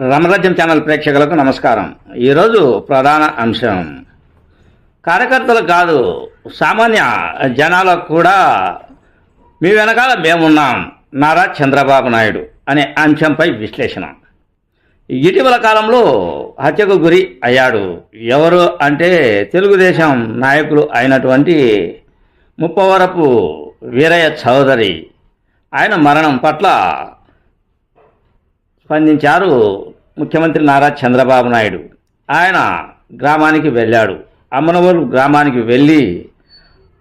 Ramarajyam channel ప్రేక్షకులకు నమస్కారం. ఈరోజు ప్రధాన అంశం. కార్యకర్తలు కాదు సామాన్య జనాలకు కూడా మీ వెనకాల మేమున్నాం నారా చంద్రబాబు నాయుడు అనే అంశంపై విశ్లేషణ. ఇటీవల కాలంలో హత్యకు గురి అయ్యాడు. ఎవరు అంటే తెలుగుదేశం నాయకులు అయినటువంటి ముప్పవరపు వీరయ్య చౌదరి. ఆయన మరణం పట్ల స్పందించారు ముఖ్యమంత్రి నారా చంద్రబాబు నాయుడు. ఆయన గ్రామానికి వెళ్ళాడు. అమ్మనవోలు గ్రామానికి వెళ్ళి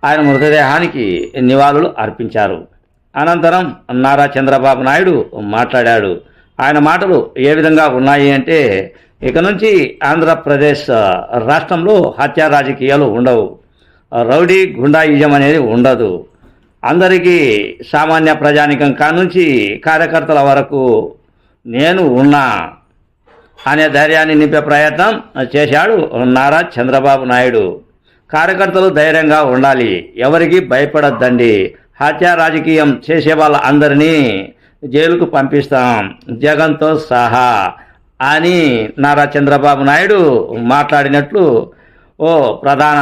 ఆయన మృతదేహానికి నివాళులు అర్పించారు. అనంతరం నారా చంద్రబాబు నాయుడు మాట్లాడాడు. ఆయన మాటలు ఏ విధంగా ఉన్నాయి అంటే ఇక నుంచి ఆంధ్రప్రదేశ్ రాష్ట్రంలో హత్యా రాజకీయాలు ఉండవు. రౌడీ గుండాయిజం అనేది ఉండదు. అందరికీ సామాన్య ప్రజానికం కానుంచి కార్యకర్తల వరకు నేను ఉన్నా అనే ధైర్యాన్ని నింపే ప్రయత్నం చేశాడు నారా చంద్రబాబు నాయుడు. కార్యకర్తలు ధైర్యంగా ఉండాలి. ఎవరికి భయపడద్దండి. హత్యా రాజకీయం చేసే వాళ్ళ అందరినీ జైలుకు పంపిస్తాం. జగన్తో సహా అని నారా చంద్రబాబు నాయుడు మాట్లాడినట్లు ఓ ప్రధాన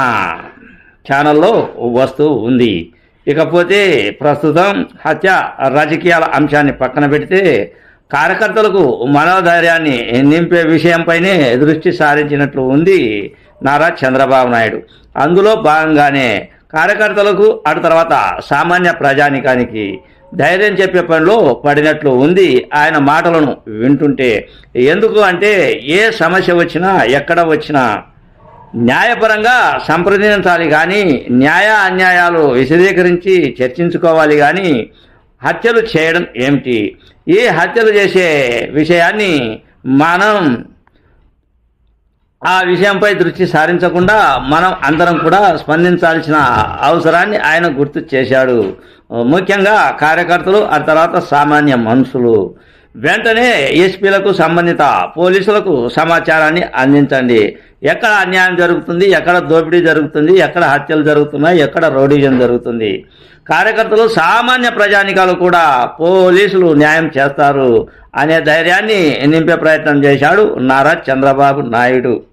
ఛానల్లో వస్తూ ఉంది. ఇకపోతే ప్రస్తుతం హత్య రాజకీయాల అంశాన్ని పక్కన పెడితే కార్యకర్తలకు మనోధైర్యాన్ని నింపే విషయంపైనే దృష్టి సారించినట్లు ఉంది నారా చంద్రబాబు నాయుడు. అందులో భాగంగానే కార్యకర్తలకు అటు తర్వాత సామాన్య ప్రజానికానికి ధైర్యం చెప్పే పనిలో పడినట్లు ఉంది ఆయన మాటలను వింటుంటే. ఎందుకు అంటే ఏ సమస్య వచ్చినా ఎక్కడ వచ్చినా న్యాయపరంగా సంప్రదించాలి కానీ న్యాయ అన్యాయాలు విశదీకరించి చర్చించుకోవాలి కానీ హత్యలు చేయడం ఏమిటి? ఈ హత్యలు చేసే విషయాన్ని మనం ఆ విషయంపై దృష్టి సారించకుండా మనం అందరం కూడా స్పందించాల్సిన అవసరాన్ని ఆయన గుర్తు చేశాడు. ముఖ్యంగా కార్యకర్తలు ఆ తర్వాత సామాన్య మనుషులు. వెంటనే ఎస్పీలకు సంబంధిత పోలీసులకు సమాచారాన్ని అందించండి. ఎక్కడ అన్యాయం జరుగుతుంది ఎక్కడ దోపిడీ జరుగుతుంది ఎక్కడ హత్యలు జరుగుతున్నాయి ఎక్కడ రౌడీజం జరుగుతుంది. కార్యకర్తలు సామాన్య ప్రజానికాలు కూడా పోలీసులు న్యాయం చేస్తారు అనే ధైర్యాన్ని నింపే ప్రయత్నం చేశాడు నారా చంద్రబాబు నాయుడు.